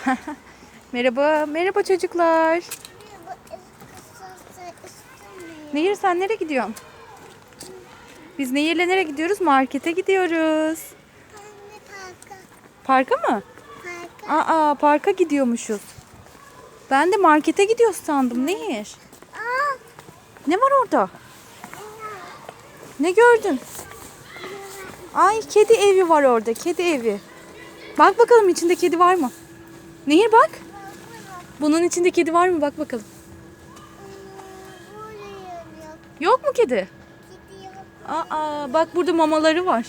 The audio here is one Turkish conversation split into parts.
Merhaba, merhaba çocuklar. Nehir sen nereye gidiyorsun? Biz Nehir'le nereye gidiyoruz? Markete gidiyoruz. Parka mı? Aa, parka gidiyormuşuz. Ben de markete gidiyoruz sandım Nehir. Ne var orada? Ne gördün? Ay kedi evi var orada. Kedi evi. Bak bakalım içinde kedi var mı? Nehir bak. Bunun içinde kedi var mı? Bak bakalım. Yok mu kedi? Aa bak burada mamaları var.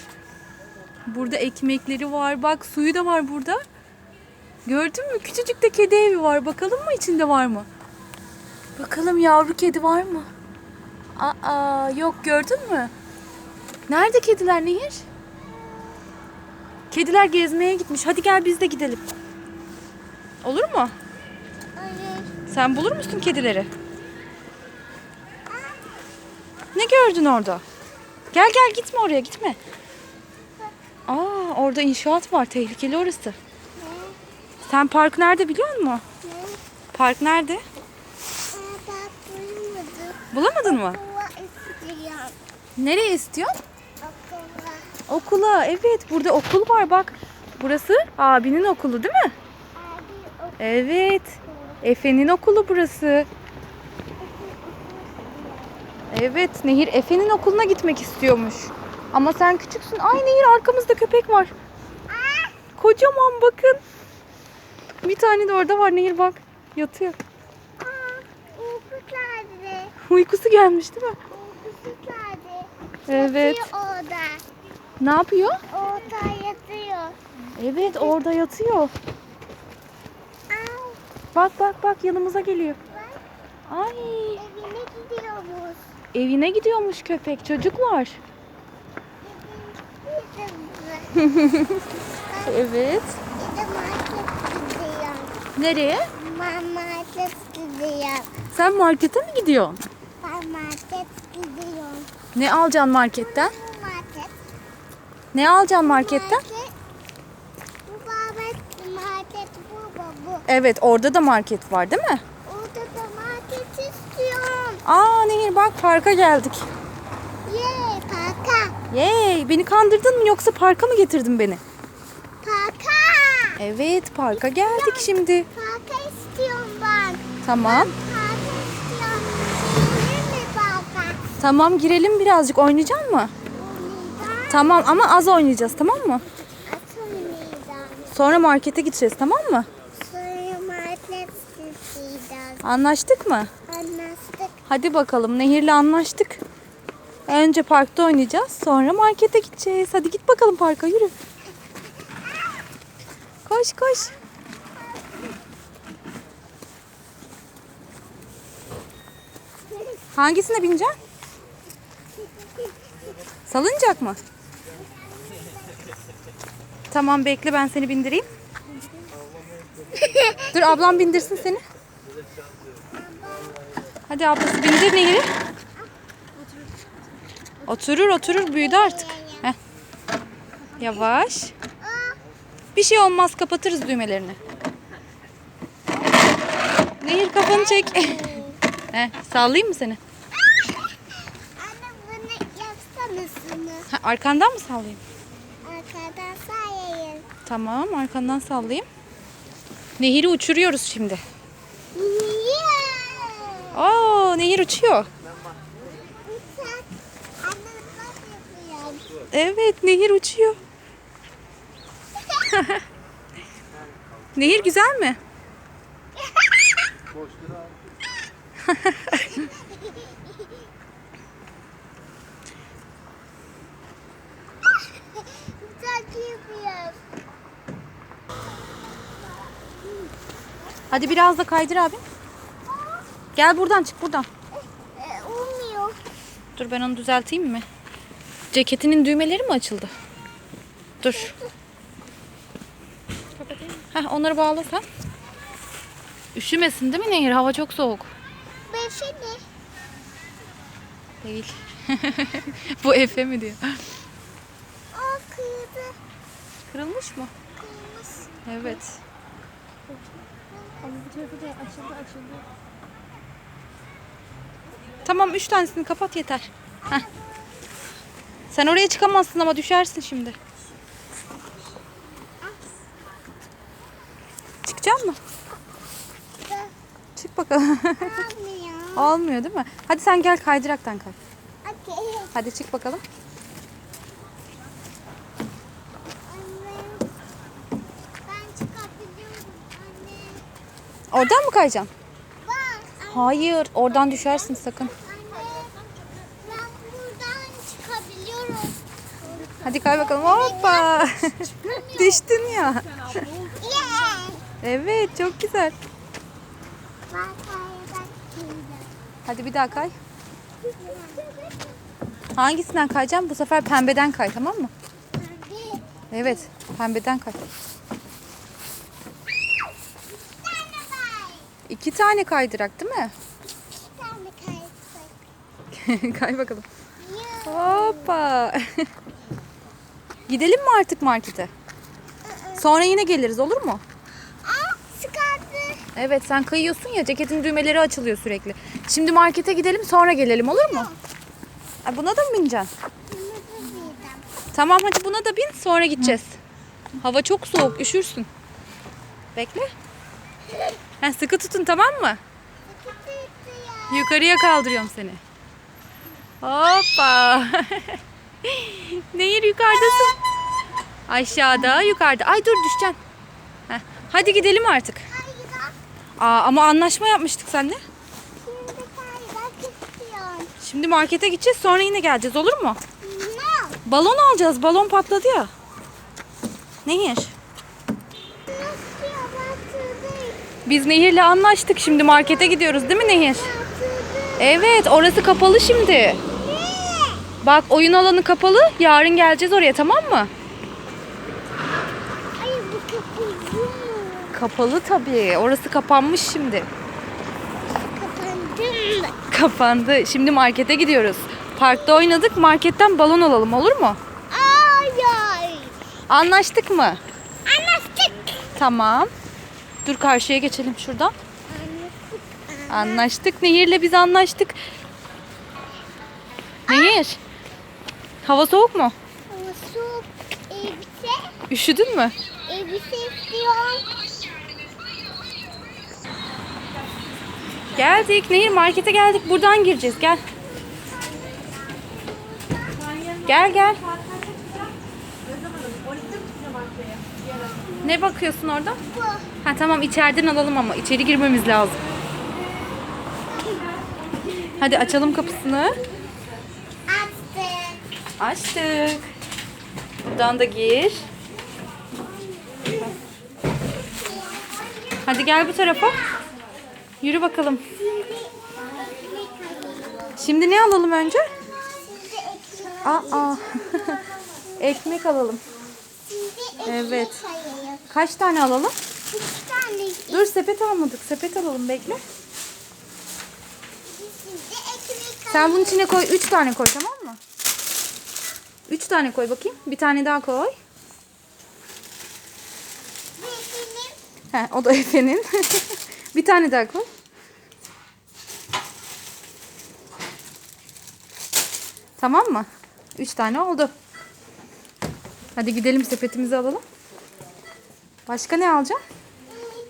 Burada ekmekleri var. Bak suyu da var burada. Gördün mü? Küçücük de kedi evi var. Bakalım mı içinde var mı? Bakalım yavru kedi var mı? Aa yok gördün mü? Nerede kediler Nehir? Kediler gezmeye gitmiş. Hadi gel biz de gidelim. Olur mu? Sen bulur musun kedileri? Ne gördün orada? Gel gel gitme oraya gitme. Aa orada inşaat var. Tehlikeli orası. Sen park nerede biliyor musun? Park nerede? Bulamadın mı? Nereye istiyorsun? Okula. Evet burada okul var bak. Burası abinin okulu değil mi? Evet. Efe'nin okulu burası. Evet Nehir Efe'nin okuluna gitmek istiyormuş. Ama sen küçüksün. Ay Nehir arkamızda köpek var. Kocaman bakın. Bir tane de orada var Nehir bak. Yatıyor. Uykusu gelmiş değil mi? Evet. Orada. Ne yapıyor? Orada yatıyor. Evet orada yatıyor. Bak bak bak yanımıza geliyor. Ay evine gidiyormuş. evine gidiyormuş köpek çocuklar. Evet. Nereye? Market gidiyor. Sen markete mi gidiyorsun? Ben market gidiyorum. Ne alacaksın marketten? Market. Ne alacaksın marketten? Market. Bu market, market bu bu. bu. Evet orada da market var değil mi? Orada da market istiyorum. Aa Nehir bak parka geldik. Ye parka. Yey beni kandırdın mı yoksa parka mı getirdin beni? Parka. Evet parka geldik şimdi. Parka istiyorum ben. Tamam. Parka istiyorum. Gelir mi parka? Tamam girelim birazcık oynayacak mı? Oynayacağım. Tamam ama az oynayacağız tamam mı? At oynayacağım. Sonra markete gideceğiz tamam mı? Anlaştık mı? Anlaştık. Hadi bakalım Nehir'le anlaştık. Önce parkta oynayacağız sonra markete gideceğiz. Hadi git bakalım parka yürü. Koş koş. Hangisine bineceksin? Salıncak mı? Tamam bekle ben seni bindireyim. Dur ablam bindirsin seni. Hadi ablası bindir Nehir'i. Oturur oturur büyüdü artık. Heh. Yavaş. Bir şey olmaz kapatırız düğmelerini. Nehir kafanı çek. Heh, sallayayım mı seni? Ha, arkandan mı sallayayım? Arkadan sayayım. Tamam arkandan sallayayım. Nehir'i uçuruyoruz şimdi. Oo Nehir uçuyor. Evet Nehir uçuyor. Nehir güzel mi? Hadi biraz da kaydır abi. Gel buradan çık buradan. E, olmuyor. Dur ben onu düzelteyim mi? Ceketinin düğmeleri mi açıldı? Dur. Heh, onları bağla sen. Üşümesin değil mi Nehir? Hava çok soğuk. Beşi ne? Değil. Bu Efe mi diyor. O kıydı. Kırılmış mı? Kıymış. Evet. Ama bu tarafı da açıldı açıldı. Tamam üç tanesini kapat yeter. Heh. Sen oraya çıkamazsın ama düşersin şimdi. Çıkacak mı? Çık bakalım. Olmuyor. Olmuyor değil mi? Hadi sen gel kaydıraktan kay. Okey. Hadi çık bakalım. Oradan mı kayacaksın? Hayır, oradan düşersin sakın. Anne. Ben buradan çıkabiliyorum. Hadi kay bakalım. Hoppa. Düştün ya. Evet, çok güzel. Hadi bir daha kay. Hangisinden kayacaksın? Bu sefer pembeden kay tamam mı? Evet, pembeden kay. İki tane kaydırak değil mi? Bir tane kayısı. kay bakalım. Hoppa. Gidelim mi artık markete? Sonra yine geliriz olur mu? Aa. Evet sen kayıyorsun ya ceketin düğmeleri açılıyor sürekli. Şimdi markete gidelim sonra gelelim olur mu? Ay, buna da mı bineceksin? Tamam hadi buna da bin sonra gideceğiz. Hava çok soğuk üşürsün. Bekle. Ha, sıkı tutun tamam mı? Yukarıya kaldırıyorum seni. Hoppa. Nehir yukarıdasın. Aşağıda yukarıda. Ay dur düşeceksin. Heh, Hadi gidelim artık. Aa, ama anlaşma yapmıştık seninle. Şimdi markete gideceğiz sonra yine geleceğiz olur mu? Balon alacağız. Balon patladı ya. Nehir. Biz Nehir'le anlaştık. Şimdi markete gidiyoruz değil mi Nehir? Evet orası kapalı şimdi. Bak oyun alanı kapalı. Yarın geleceğiz oraya tamam mı? Ay bu kapıyı mu? Kapalı tabii. Orası kapanmış şimdi. Kapandı mı? Kapandı. Şimdi markete gidiyoruz. Parkta oynadık. Marketten balon alalım olur mu? Ay ay. Anlaştık mı? Anlaştık. Tamam. Dur karşıya geçelim şuradan. Anlaştık. Anlaştık. Nehir'le biz anlaştık. Nehir. Hava soğuk mu? Ama soğuk elbise. Üşüdün mü? Elbise istiyorum. Geldik. Nehir markete geldik. Buradan gireceğiz. Gel. Gel gel. Ne bakıyorsun orada? Bu. Ha tamam içeriden alalım ama içeri girmemiz lazım. Hadi açalım kapısını. Açtık. Buradan da gir. Hadi gel bu tarafa. Yürü bakalım. Şimdi ne alalım önce? Aa. Ekmek alalım. Evet. Kaç tane alalım? Dur sepet almadık. Sepet alalım bekle. Sen bunun içine koy. Üç tane koy tamam mı? Üç tane koy bakayım. Bir tane daha koy. Benim He, o da Efe'nin. bir tane daha koy. Tamam mı? Üç tane oldu. Hadi gidelim sepetimizi alalım. Başka ne alacağım?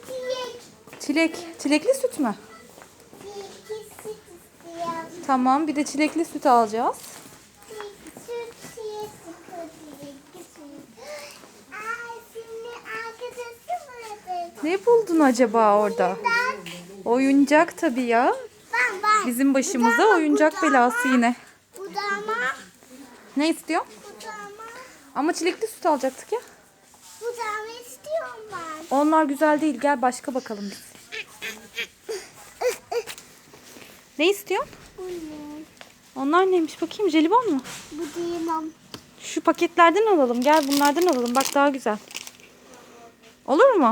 çilek. Çilek. Çilekli süt mü? Çilek süt istiyorum. Tamam bir de çilekli süt alacağız. Ne buldun acaba orada? Oyuncak tabii ya. ben, ben. Bizim başımıza oyuncak belası yine. Bu da ama. Ne istiyor? Ama. Çilekli süt alacaktık ya. Bu da ama istiyorum ben. Onlar güzel değil. Gel başka bakalım biz. Ne istiyorsun? Bu ne? Onlar neymiş bakayım jelibon mu? Bu ama. Şu paketlerden alalım. Gel bunlardan alalım. Bak daha güzel. Olur mu?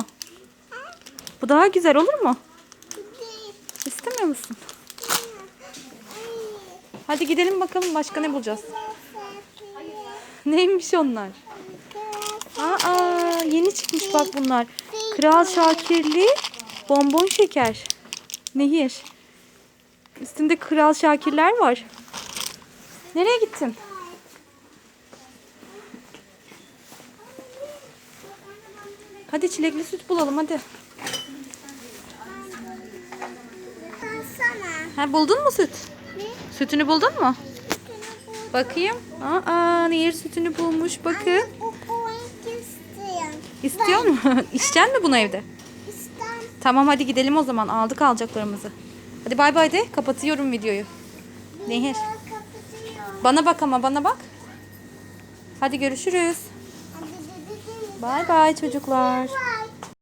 Bu daha güzel olur mu? İstemiyor musun? Hadi gidelim bakalım başka ne bulacağız. Neymiş onlar? Aa yeni çıkmış bak bunlar. Kral Şakirli bonbon şeker. Nehir. Üstünde Kral Şakirler var. Nereye gittin? Hadi çilekli süt bulalım hadi. Ha buldun mu süt? Ne? Sütünü buldun mu? Bakayım. Aa, Nehir sütünü bulmuş. Bakın. O oyun istiyorum. İstiyor mu? İçeceksin mi bunu evde? İstem. Tamam hadi gidelim o zaman. Aldık alacaklarımızı. Hadi bay bay de. Kapatıyorum videoyu. Nehir. Kapatıyorum. Bana bak ama bana bak. Hadi görüşürüz. Bay bay çocuklar.